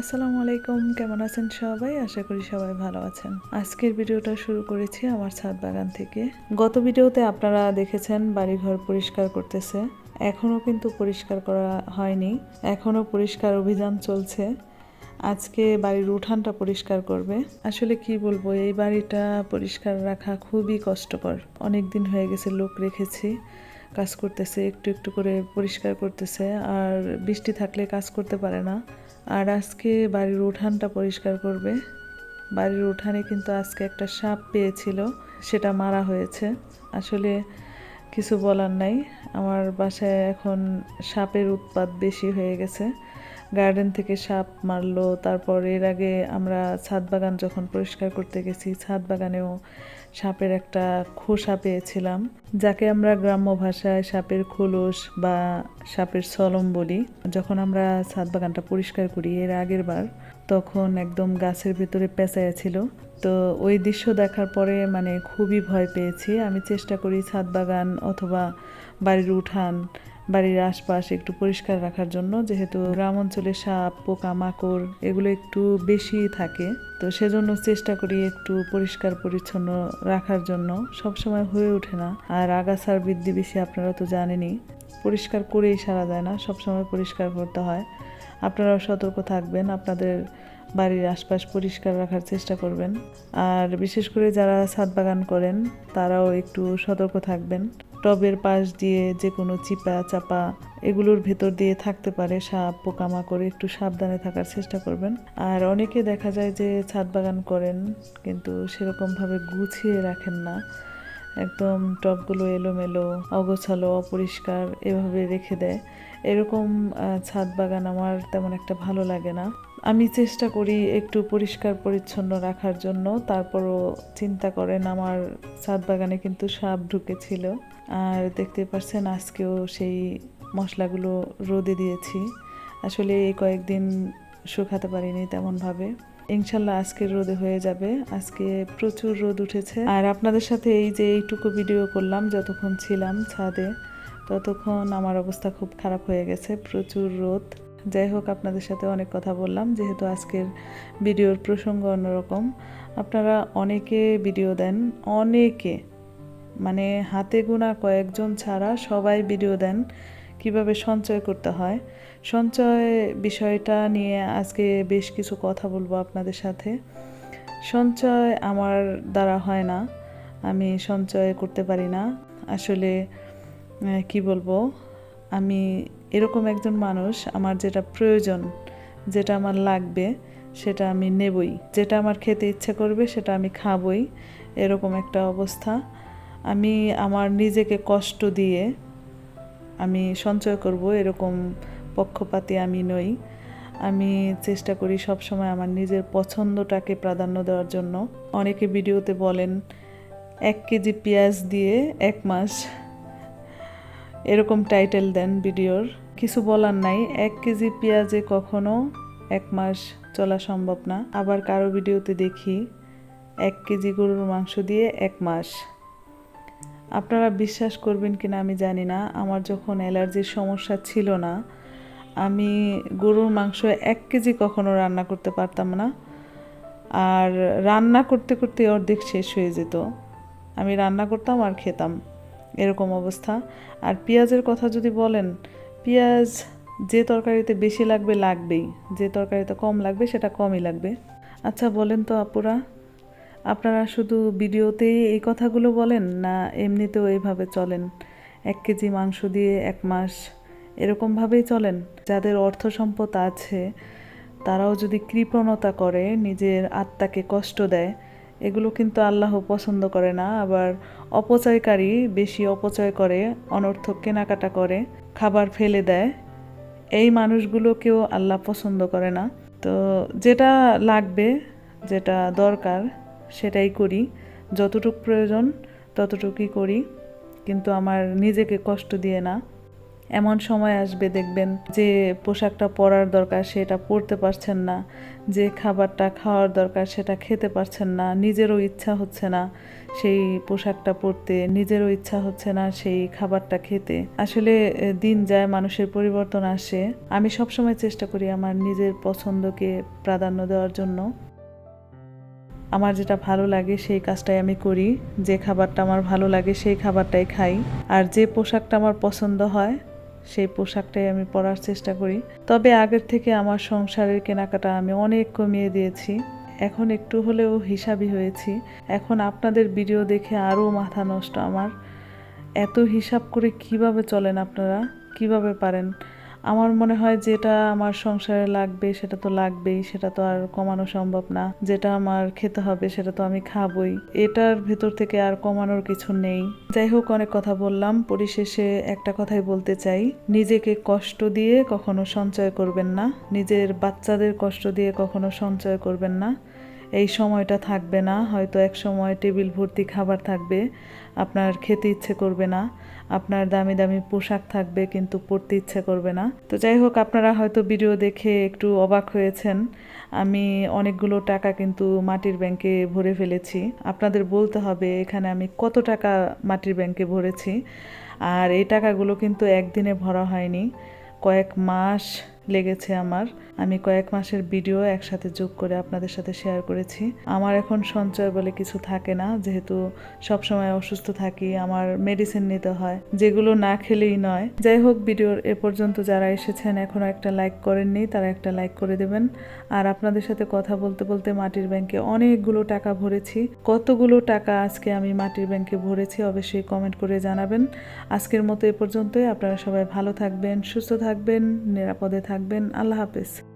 আসসালামু আলাইকুম, কেমন আছেন সবাই? আশা করি সবাই ভালো আছেন। আজকের ভিডিওটা শুরু করেছি আমার ছাদ বাগান থেকে। গত ভিডিওতে আপনারা দেখেছেন বাড়িঘর পরিষ্কার করতেছে। এখনও কিন্তু পরিষ্কার করা হয়নি। এখনও পরিষ্কার অভিযান চলছে। আজকে বাড়ির উঠানটা পরিষ্কার করবে। আসলে কি বলব, এই বাড়িটা পরিষ্কার রাখা খুবই কষ্টকর। অনেক দিন হয়ে গেছে, লোক রেখেছি। কাজ করতেছে, একটু একটু করে পরিষ্কার করতেছে, আর বৃষ্টি থাকলে কাজ করতে পারে না। আর আজকে বাড়ির উঠানটা পরিষ্কার করবে। বাড়ির উঠানে কিন্তু আজকে একটা সাপ পেয়েছিল, সেটা মারা হয়েছে। আসলে কিছু বলার নাই। আমার বাসায় এখন সাপের উৎপাত বেশি হয়ে গেছে। গার্ডেন থেকে সাপ মারলো, তারপর এর আগে আমরা ছাদ বাগান যখন পরিষ্কার করতে গেছি, ছাদ বাগানেও সাপের একটা খোসা পেয়েছিলাম, যাকে আমরা গ্রাম্য ভাষায় সাপের খোলস বা সাপের সলম বলি। যখন আমরা ছাদ বাগানটা পরিষ্কার করি এর আগের বার, তখন একদম গাছের ভেতরে পেঁচায়া ছিল। তো ওই দৃশ্য দেখার পরে মানে খুবই ভয় পেয়েছি। আমি চেষ্টা করি ছাদ বাগান অথবা বাড়ির উঠান বাড়ির আশপাশ একটু পরিষ্কার রাখার জন্য, যেহেতু গ্রাম অঞ্চলে সাপ পোকা মাকড় এগুলো একটু বেশি থাকে, তো সেজন্য চেষ্টা করি একটু পরিষ্কার পরিচ্ছন্ন রাখার জন্য। সব সময় হয়ে ওঠে না, আর আগাছার বৃদ্ধি বেশি আপনারা তো জানেনই। পরিষ্কার করেই সারা যায় না সব সময় পরিষ্কার করতে হয়। আপনারাও সতর্ক থাকবেন, আপনাদের বাড়ির আশপাশ পরিষ্কার রাখার চেষ্টা করবেন। আর বিশেষ করে যারা ছাদ বাগান করেন, তারাও একটু সতর্ক থাকবেন। টবের পাশ দিয়ে যে কোনো চিপা, চাপা এগুলোর ভেতর দিয়ে থাকতে পারে সাপ, পোকামাকড়, একটু সাবধানে থাকার চেষ্টা করবেন। আর অনেকে দেখা যায় যে ছাদ বাগান করেন, কিন্তু সেরকমভাবে গুছিয়ে রাখেন না। একদম টবগুলো এলোমেলো, অগোছালো, অপরিষ্কার এভাবে রেখে দেয়। এরকম ছাদ বাগান আমার তেমন একটা ভালো লাগে না। আমি চেষ্টা করি একটু পরিষ্কার পরিচ্ছন্ন রাখার জন্য। তারপরও চিন্তা করেন, আমার ছাদ বাগানে কিন্তু সাপ ঢুকেছিল। আর দেখতে পাচ্ছেন আজকেও সেই মশলাগুলো রোদে দিয়েছি। আসলে এই কয়েকদিন শুকাতে পারিনি তেমনভাবে। ইনশাল্লাহ আজকের রোদে হয়ে যাবে। আজকে প্রচুর রোদ উঠেছে। আর আপনাদের সাথে এই যে এইটুকু ভিডিও করলাম, যতক্ষণ ছিলাম ছাদে, ততক্ষণ আমার অবস্থা খুব খারাপ হয়ে গেছে। প্রচুর রোদ। যাই হোক, আপনাদের সাথে অনেক কথা বললাম, যেহেতু আজকের ভিডিওর প্রসঙ্গ অন্যরকম। আপনারা অনেকে ভিডিও দেন, অনেকে মানে হাতে গোনা কয়েকজন ছাড়া সবাই ভিডিও দেন, কীভাবে সঞ্চয় করতে হয়। সঞ্চয় বিষয়টা নিয়ে আজকে বেশ কিছু কথা বলব আপনাদের সাথে। সঞ্চয় আমার দ্বারা হয় না, আমি সঞ্চয় করতে পারি না। আসলে কি বলব, আমি এরকম একজন মানুষ আমার যেটা প্রয়োজন, যেটা আমার লাগবে, সেটা আমি নেবই। যেটা আমার খেতে ইচ্ছে করবে, সেটা আমি খাবই। এরকম একটা অবস্থা। আমি আমার নিজেকে কষ্ট দিয়ে আমি সঞ্চয় করব, এরকম পক্ষপাতি আমি নই। আমি চেষ্টা করি সব সময় আমার নিজের পছন্দটাকে প্রাধান্য দেওয়ার জন্য। অনেকে ভিডিওতে বলেন, এক কেজি পেঁয়াজ দিয়ে এক মাস এরকম টাইটেল দেন ভিডিওর কিছু বলার নাই, এক কেজি পেঁয়াজে কখনো এক মাস চলা সম্ভব না। আবার কারও ভিডিওতে দেখি এক কেজি গরুর মাংস দিয়ে এক মাস। আপনারা বিশ্বাস করবেন কিনা আমি জানি না, আমার যখন অ্যালার্জির সমস্যা ছিল না, আমি গরুর মাংস এক কেজি কখনো রান্না করতে পারতাম না। আর রান্না করতে করতে অর্ধেক শেষ হয়ে যেত। আমি রান্না করতাম আর খেতাম। এরকম অবস্থা। আর পেঁয়াজের কথা যদি বলেন, পেঁয়াজ যে তরকারিতে বেশি লাগবে, লাগবেই। যে তরকারিতে কম লাগবে, সেটা কমই লাগবে। আচ্ছা বলেন তো আপুরা, আপনারা শুধু ভিডিওতেই এই কথাগুলো বলেন না এমনিতেও এইভাবে চলেন? এক কেজি মাংস দিয়ে এক মাস এরকমভাবেই চলেন? যাদের অর্থ সম্পদ আছে, তারাও যদি কৃপণতা করে, নিজের আত্মাকে কষ্ট দেয় এগুলো কিন্তু আল্লাহ পছন্দ করে না, আবার অপচয়কারী বেশি অপচয় করে, অনর্থক কেনাকাটা করে, খাবার ফেলে দেয়। এই মানুষগুলোকেও আল্লাহ পছন্দ করে না। তো যেটা লাগবে, যেটা দরকার, সেটাই করি। যতটুক প্রয়োজন, ততটুকুই করি। কিন্তু আমার নিজেকে কষ্ট দিয়ে না। এমন সময় আসবে, দেখবেন যে পোশাকটা পরার দরকার, সেটা পরতে পারছেন না। যে খাবারটা খাওয়ার দরকার, সেটা খেতে পারছেন না। নিজেরও ইচ্ছা হচ্ছে না সেই পোশাকটা পরতে, নিজেরও ইচ্ছা হচ্ছে না সেই খাবারটা খেতে। আসলে দিন যায়, মানুষের পরিবর্তন আসে। আমি সবসময় চেষ্টা করি আমার নিজের পছন্দকে প্রাধান্য দেওয়ার জন্য। আমার যেটা ভালো লাগে, সেই কাজটাই আমি করি। যে খাবারটা আমার ভালো লাগে, সেই খাবারটাই খাই। আর যে পোশাকটা আমার পছন্দ হয় সেই পোশাকটাই আমি পরার চেষ্টা করি। তবে আগের থেকে আমার সংসারের কেনাকাটা আমি অনেক কমিয়ে দিয়েছি। এখন একটু হলেও হিসাবি হয়েছি। এখন আপনাদের ভিডিও দেখে আরও মাথা নষ্ট আমার। এত হিসাব করে কীভাবে চলেন আপনারা? কীভাবে পারেন? আমার মনে হয় যেটা আমার সংসারে লাগবে, সেটা তো লাগবেই, সেটা তো আর কমানো সম্ভব না। যেটা আমার খেতে হবে, সেটা তো আমি খাবই। এটার ভেতর থেকে আর কমানোর কিছু নেই। যাই হোক, অনেক কথা বললাম। পরিশেষে একটা কথাই বলতে চাই। নিজেকে কষ্ট দিয়ে কখনো সঞ্চয় করবেন না। নিজের বাচ্চাদের কষ্ট দিয়ে কখনো সঞ্চয় করবেন না। এই সময়টা থাকবে না। হয়তো এক সময় টেবিল ভর্তি খাবার থাকবে। আপনার খেতে ইচ্ছে করবে না। আপনার দামি দামি পোশাক থাকবে কিন্তু পরতে ইচ্ছা করবে না। তো যাই হোক, আপনারা হয়তো ভিডিও দেখে একটু অবাক হয়েছেন। আমি অনেকগুলো টাকা কিন্তু মাটির ব্যাংকে ভরে ফেলেছি। আপনাদের বলতে হবে, এখানে আমি কত টাকা মাটির ব্যাংকে ভরেছি? আর এই টাকাগুলো কিন্তু একদিনে ভরা হয়নি। কয়েক মাস লেগেছে আমার। আমি কয়েক মাসের ভিডিও একসাথে যোগ করে আপনাদের সাথে শেয়ার করেছি। আমার এখন সঞ্চয় বলে কিছু থাকে না, যেহেতু সব সময় অসুস্থ থাকি, আমার মেডিসিন নিতে হয়, যেগুলো না খেলেই নয়। যাই হোক ভিডিওর এ পর্যন্ত যারা এসেছেন এখনও একটা লাইক করেননি, তারা একটা লাইক করে দেবেন। আর আপনাদের সাথে কথা বলতে বলতে মাটির ব্যাংকে অনেকগুলো টাকা ভরেছি। কতগুলো টাকা আজকে আমি মাটির ব্যাংকে ভরেছি, অবশ্যই কমেন্ট করে জানাবেন। আজকের মতো এ পর্যন্তই। আপনারা সবাই ভালো থাকবেন, সুস্থ থাকবেন, নিরাপদে থাকবেন। আল্লাহ হাফেজ।